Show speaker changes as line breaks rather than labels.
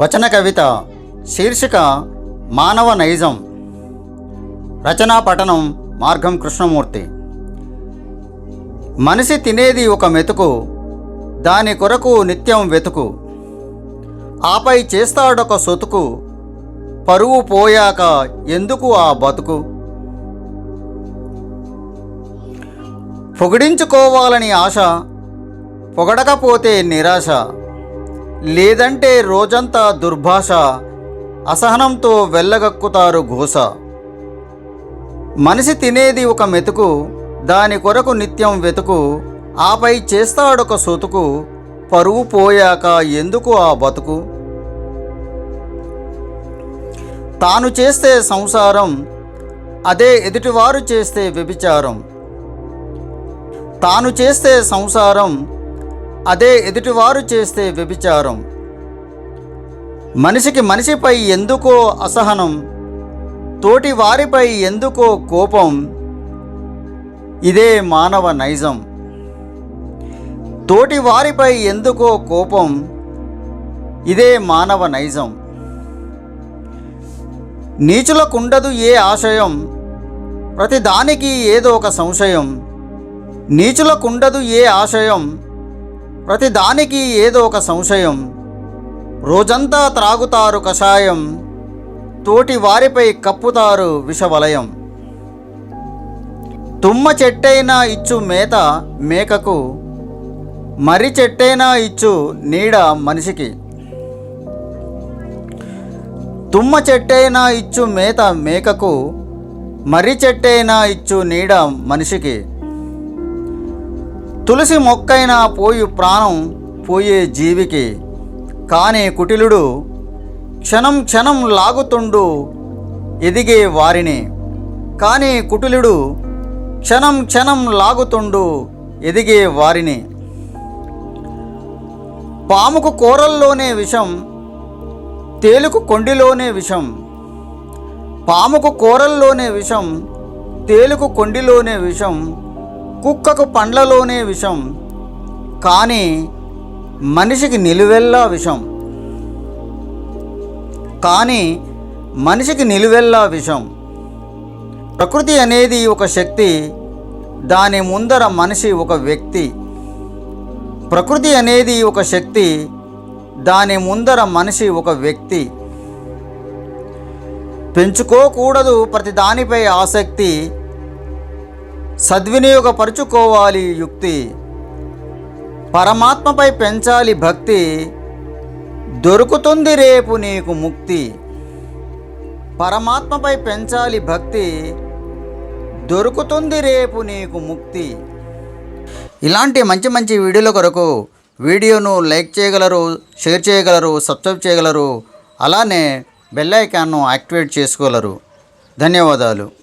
వచన కవిత శీర్షిక మానవ నైజం రచనా పఠనం మార్గం కృష్ణమూర్తి. మనిషి తినేది ఒక మెతుకు దాని కొరకు నిత్యం వెతుకు. ఆపై చేస్తాడొక సొతుకు పరువు పోయాక ఎందుకు ఆ బతుకు? పొగిడించుకోవాలని ఆశ పొగడకపోతే నిరాశ. లేదంటే రోజంతా దుర్భాష అసహనంతో వెళ్ళగక్కుతారు ఘోష. మనిషి తినేది ఒక మెతుకు దాని కొరకు నిత్యం వెతుకు ఆపై చేస్తాడొక సొతుకు పరువు పోయాక ఎందుకు ఆ బతుకు? తాను చేస్తే సంసారం అదే ఎదుటివారు చేస్తే వ్యభిచారం. తాను చేస్తే సంసారం అదే ఎదుటివారు చేస్తే వ్యభిచారం. మనిషికి మనిషిపై ఎందుకో అసహనం తోటి వారిపై ఎందుకో కోపం ఇదే మానవ నైజం. తోటి వారిపై ఎందుకో కోపం ఇదే మానవ నైజం. నీచులకుండదు ఏ ఆశయం ప్రతిదానికి ఏదో ఒక సంశయం. నీచులకుండదు ఏ ఆశయం ప్రతి దానికి ఏదో ఒక సంశయం. రోజంతా త్రాగుతారు కషాయం తోటి వారిపై కప్పుతారు విషవలయం. తుమ్మ చెట్టైనా ఇచ్చు మేత మేకకు మర్రి చెట్టైనా ఇచ్చు నీడ మనిషికి. తుమ్మ చెట్టైనా ఇచ్చు మేత మేకకు మర్రి చెట్టైనా ఇచ్చు నీడ మనిషికి. తులసి మొక్కైనా పోయి ప్రాణం పోయే జీవికి. కానీ కుటిలుడు క్షణం క్షణం లాగుతుండు ఎదిగే వారిని. కానీ కుటిలుడు క్షణం క్షణం లాగుతుండు ఎదిగే వారిని. పాముకు కూరల్లోనే విషం తేలుకు కొండిలోనే విషం. పాముకు కూరల్లోనే విషం తేలుకు కొండిలోనే విషం కుక్కకు పండ్లలోనే విషం కానీ మనిషికి నిలువెల్లా విషం. కానీ మనిషికి నిలువెల్లా విషం. ప్రకృతి అనేది ఒక శక్తి దాని ముందర మనిషి ఒక వ్యక్తి. ప్రకృతి అనేది ఒక శక్తి దాని ముందర మనిషి ఒక వ్యక్తి. పెంచుకోకూడదు ప్రతి దానిపై ఆసక్తి సద్వినియోగపరుచుకోవాలి యుక్తి. పరమాత్మపై పెంచాలి భక్తి. దొరుకుతుంది రేపు నీకు ముక్తి. పరమాత్మపై పెంచాలి భక్తి. దొరుకుతుంది రేపు నీకు ముక్తి. ఇలాంటి మంచి మంచి వీడియోల కొరకు వీడియోను లైక్ చేయగలరు షేర్ చేయగలరు సబ్స్క్రైబ్ చేయగలరు. అలానే బెల్ ఐకాన్ను యాక్టివేట్ చేసుకోగలరు. ధన్యవాదాలు.